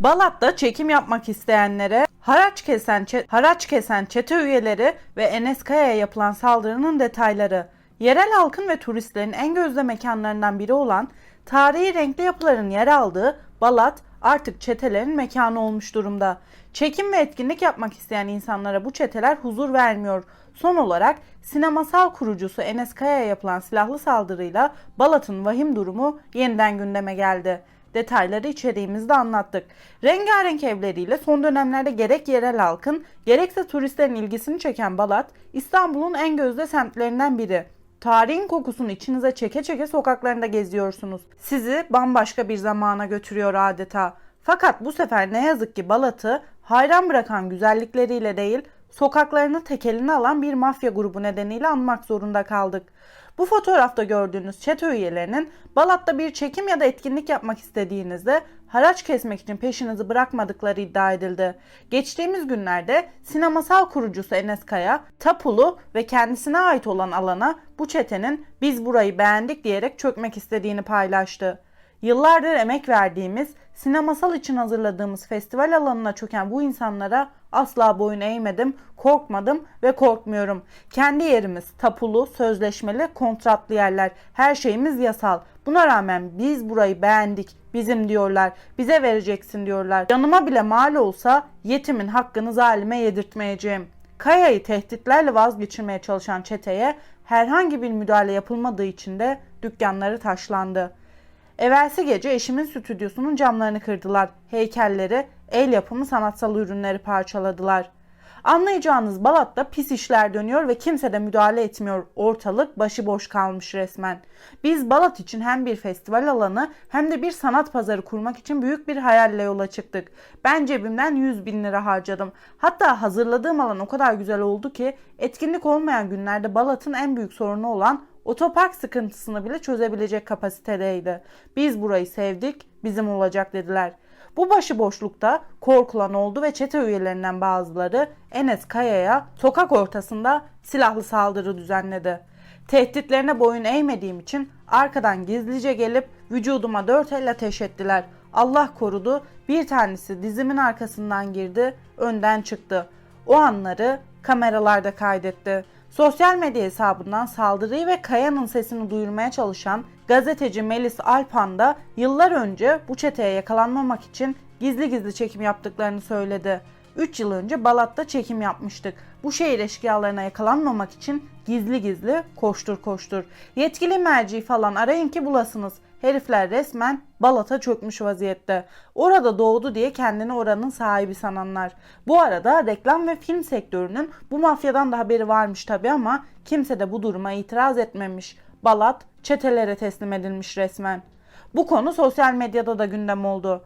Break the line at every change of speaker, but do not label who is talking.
Balat'ta çekim yapmak isteyenlere haraç kesen haraç kesen çete üyeleri ve Enes Kaya'ya yapılan saldırının detayları. Yerel halkın ve turistlerin en gözde mekanlarından biri olan tarihi renkli yapıların yer aldığı Balat artık çetelerin mekanı olmuş durumda. Çekim ve etkinlik yapmak isteyen insanlara bu çeteler huzur vermiyor. Son olarak sinemasal kurucusu Enes Kaya'ya yapılan silahlı saldırıyla Balat'ın vahim durumu yeniden gündeme geldi. Detayları içeriğimizde anlattık. Rengarenk evleriyle son dönemlerde gerek yerel halkın gerekse turistlerin ilgisini çeken Balat, İstanbul'un en gözde semtlerinden biri. Tarihin kokusunu içinize çeke çeke sokaklarında geziyorsunuz. Sizi bambaşka bir zamana götürüyor adeta. Fakat bu sefer ne yazık ki Balat'ı hayran bırakan güzellikleriyle değil, sokaklarını tekeline alan bir mafya grubu nedeniyle anmak zorunda kaldık. Bu fotoğrafta gördüğünüz çete üyelerinin Balat'ta bir çekim ya da etkinlik yapmak istediğinizde haraç kesmek için peşinizi bırakmadıkları iddia edildi. Geçtiğimiz günlerde sinemasal kurucusu Enes Kaya, tapulu ve kendisine ait olan alana bu çetenin biz burayı beğendik diyerek çökmek istediğini paylaştı. Yıllardır emek verdiğimiz, sinemasal için hazırladığımız festival alanına çöken bu insanlara asla boyun eğmedim, korkmadım ve korkmuyorum. Kendi yerimiz tapulu, sözleşmeli, kontratlı yerler. Her şeyimiz yasal. Buna rağmen biz burayı beğendik, bizim diyorlar, bize vereceksin diyorlar. Yanıma bile mal olsa yetimin hakkını zalime yedirtmeyeceğim. Kaya'yı tehditlerle vazgeçirmeye çalışan çeteye herhangi bir müdahale yapılmadığı için de dükkanları taşlandı. Evvelsi gece eşimin stüdyosunun camlarını kırdılar. Heykelleri, el yapımı sanatsal ürünleri parçaladılar. Anlayacağınız Balat'ta pis işler dönüyor ve kimse de müdahale etmiyor. Ortalık başıboş kalmış resmen. Biz Balat için hem bir festival alanı hem de bir sanat pazarı kurmak için büyük bir hayalle yola çıktık. Ben cebimden 100 bin lira harcadım. Hatta hazırladığım alan o kadar güzel oldu ki etkinlik olmayan günlerde Balat'ın en büyük sorunu olan otopark sıkıntısını bile çözebilecek kapasitedeydi. Biz burayı sevdik, bizim olacak dediler. Bu başıboşlukta korkulan oldu ve çete üyelerinden bazıları Enes Kaya'ya sokak ortasında silahlı saldırı düzenledi. Tehditlerine boyun eğmediğim için arkadan gizlice gelip vücuduma dört el ateş ettiler. Allah korudu bir tanesi dizimin arkasından girdi, önden çıktı. O anları kameralarda kaydetti. Sosyal medya hesabından saldırıyı ve Kaya'nın sesini duyurmaya çalışan gazeteci Melis Alpan da yıllar önce bu çeteye yakalanmamak için gizli gizli çekim yaptıklarını söyledi. 3 yıl önce Balat'ta çekim yapmıştık. Bu şehir eşkıyalarına yakalanmamak için gizli gizli koştur koştur. Yetkili merci falan arayın ki bulasınız. Herifler resmen Balat'a çökmüş vaziyette. Orada doğdu diye kendini oranın sahibi sananlar. Bu arada reklam ve film sektörünün bu mafyadan da haberi varmış tabi ama kimse de bu duruma itiraz etmemiş. Balat çetelere teslim edilmiş resmen. Bu konu sosyal medyada da gündem oldu.